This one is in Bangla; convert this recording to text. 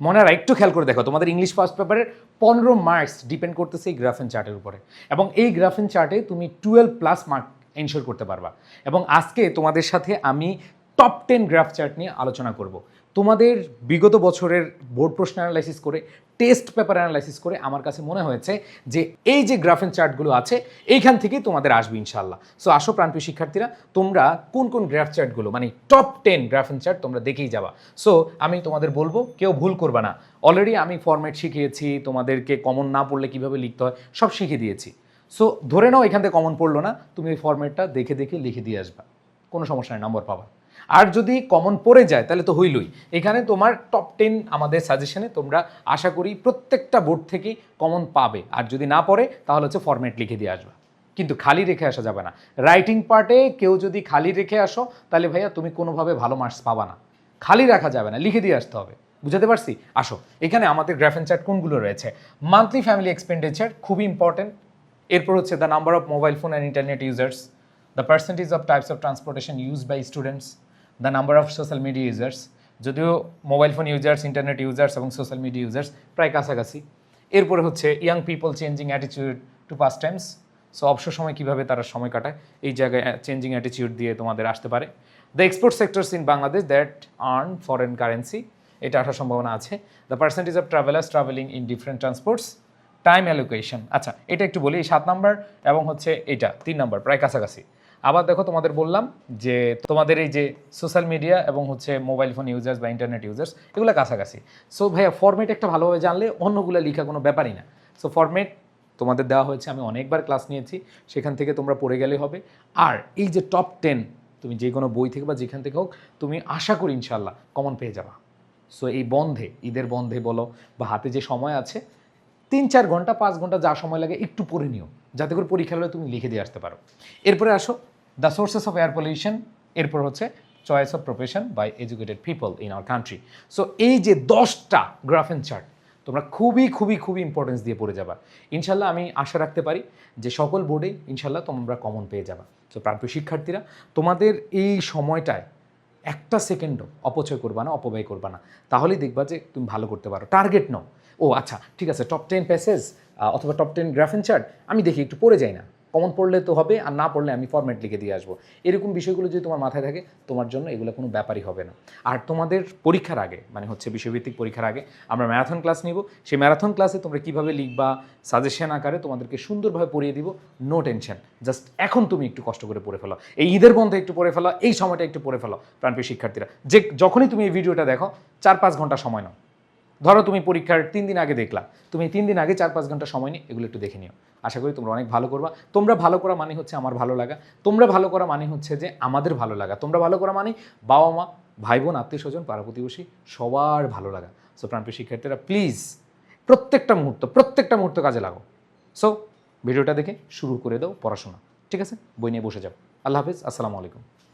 মনে আর একটু খেয়াল করে দেখো, তোমাদের ইংলিশ ফার্স্ট পেপারের পনেরো মার্কস ডিপেন্ড করতেছে এই গ্রাফেন চার্টের উপরে। এবং এই গ্রাফেন চার্টে তুমি টুয়েলভ প্লাস মার্ক এনশোর করতে পারবা। এবং আজকে তোমাদের সাথে আমি টপ টেন গ্রাফ চার্ট নিয়ে আলোচনা করব। তোমাদের বিগত বছরের বোর্ড প্রশ্ন অ্যানালাইসিস করে টেস্ট পেপার অ্যানালাইসিস করে আমার কাছে মনে হয়েছে যে এই যে গ্রাফেন চার্টগুলো আছে, এইখান থেকেই তোমাদের আসবে ইনশাল্লাহ সো আসো প্রাণপ্রিয় শিক্ষার্থীরা, তোমরা কোন কোন গ্রাফ চার্টগুলো মানে টপ টেন গ্রাফেন চার্ট তোমরা দেখেই যাবা। সো আমি তোমাদের বলব, কেউ ভুল করবে না। অলরেডি আমি ফরম্যাট শিখিয়েছি, তোমাদেরকে কমন না পড়লে কীভাবে লিখতে হয়, সব শিখিয়ে দিয়েছি। সো ধরে নাও এখান থেকে কমন পড়ল না, তুমি এই ফরম্যাটটা দেখে দেখে লিখে দিয়ে আসবা। কোনো সমস্যা নেই নম্বর পাবা। আর যদি কমন পড়ে যায়, তাহলে তো হইলই। এখানে তোমার টপ টেন আমাদের সাজেশনে তোমরা আশা করি প্রত্যেকটা বোর্ড থেকেই কমন পাবে। আর যদি না পড়ে, তাহলে হচ্ছে ফরম্যাট লিখে দিয়ে আসবা। কিন্তু খালি রেখে আসা যাবে না। রাইটিং পার্টে কেউ যদি খালি রেখে আসো, তাহলে ভাইয়া তুমি কোনোভাবে ভালো মার্কস পাবা না। খালি রাখা যাবে না, লিখে দিয়ে আসতে হবে। বুঝাতে পারছি? আসো। এখানে আমাদের গ্রাফেন চার্ট কোনগুলো রয়েছে? মান্থলি ফ্যামিলি এক্সপেন্ডিচার খুবই ইম্পর্টেন্ট এরপর হচ্ছে the number of mobile phone and internet users the percentage of types of transportation use by students the number of social media users যদিও mobile phone users internet users এবং সোশ্যাল মিডিয়া ইউজার্স প্রায় কাছাকাছি। এরপরে হচ্ছে young people changing attitude to pastimes so অবসর সময় কীভাবে তারা সময় কাটায়, এই জায়গায় চেঞ্জিং অ্যাটিটিউড দিয়ে তোমাদের আসতে পারে। The export sectors in Bangladesh that earn foreign currency এটা আসার সম্ভাবনা আছে। The percentage of travellers travelling in different transports time allocation আচ্ছা এটা একটু বলি সাত নাম্বার এবং হচ্ছে এটা, তিন নাম্বার প্রায় কাছাকাছি। আবার দেখো তোমাদের বললাম যে তোমাদের এই যে সোশ্যাল মিডিয়া এবং হচ্ছে মোবাইল ফোন ইউজার্স বা ইন্টারনেট ইউজার্স এগুলো কাছাকাছি। সো ভাইয়া ফরম্যাট একটা ভালোভাবে জানলে অন্যগুলো লেখা কোনো ব্যাপারই না। সো ফরম্যাট তোমাদের দেওয়া হয়েছে, আমি অনেকবার ক্লাস নিয়েছি, সেখান থেকে তোমরা পড়ে গেলে হবে। আর এই যে টপ টেন তুমি যে কোনো বই থেকে বা যেখান থেকে হোক, তুমি আশা করি ইনশাল্লাহ কমন পেয়ে যাবা। সো এই বন্ধে, ঈদের বন্ধে বলো বা হাতে যে সময় আছে, তিন চার ঘণ্টা, পাঁচ ঘণ্টা যা সময় লাগে একটু পড়ে নিও। যাতে করে পরীক্ষা হলে তুমি লিখে দিয়ে আসতে পারো। এরপরে আসো the sources of air pollution এরপর হচ্ছে choice of profession by educated people in our country so এই যে দশটা গ্রাফেন চার্ট তোমরা খুবই খুবই খুবই ইম্পর্টেন্স দিয়ে পড়ে যাবা। ইনশাল্লাহ আমি আশা রাখতে পারি যে সকল বোর্ডে ইনশাল্লাহ তোমরা কমন পেয়ে যাবা। সো প্রাণপ্রিয় শিক্ষার্থীরা, তোমাদের এই সময়টায় একটা সেকেন্ডও অপচয় করবা না, অপব্যয় করবা না। তাহলেই দেখবা যে তুমি ভালো করতে পারো। টার্গেট নাও। ও আচ্ছা ঠিক আছে টপ টেন প্যাসেজ অথবা top ten graph and chart আমি দেখি একটু পড়ে যাই না। কমন পড়লে তো হবে, আর না পড়লে আমি ফরম্যাট লিখে দিয়ে আসব। এরকম বিষয়গুলো যদি তোমার মাথায় থাকে, তোমার জন্য এগুলো কোনো ব্যাপারই হবে না। আর তোমাদের পরীক্ষার আগে মানে হচ্ছে বিষয়ভিত্তিক পরীক্ষার আগে, আমরা ম্যারাথন ক্লাস নিব। সেই ম্যারাথন ক্লাসে তোমরা কীভাবে লিখবা সাজেশন আকারে তোমাদেরকে সুন্দরভাবে পড়িয়ে দিব নো টেনশন জাস্ট এখন তুমি একটু কষ্ট করে পড়ে ফেলো। এই ঈদের বন্ধে একটু পড়ে ফেলো, এই সময়টা একটু পড়ে ফেলো, প্রাণপ্রিয় শিক্ষার্থীরা। যে, যখনই তুমি এই ভিডিওটা দেখো চার পাঁচ ঘণ্টা সময় নাও। ধরো তুমি পরীক্ষার তিন দিন আগে দেখলা, তুমি তিন দিন আগে চার পাঁচ ঘণ্টা সময় নিয়ে এগুলো একটু দেখে নিও। আশা করি তোমরা অনেক ভালো করবা। তোমরা ভালো করা মানে হচ্ছে আমার ভালো লাগা। তোমরা ভালো করা মানে হচ্ছে যে আমাদের ভালো লাগা। তোমরা ভালো করা মানে বাবা মা ভাই বোন আত্মীয় স্বজন পাড়া প্রতিবেশী সবার ভালো লাগা। সো প্রাণপ্রিয় শিক্ষার্থীরা প্লিজ প্রত্যেকটা মুহূর্ত প্রত্যেকটা মুহূর্ত কাজে লাগো সো ভিডিওটা দেখে শুরু করে দাও পড়াশোনা। ঠিক আছে? বই নিয়ে বসে যাও। আল্লাহ হাফিজ। আসসালামু আলাইকুম।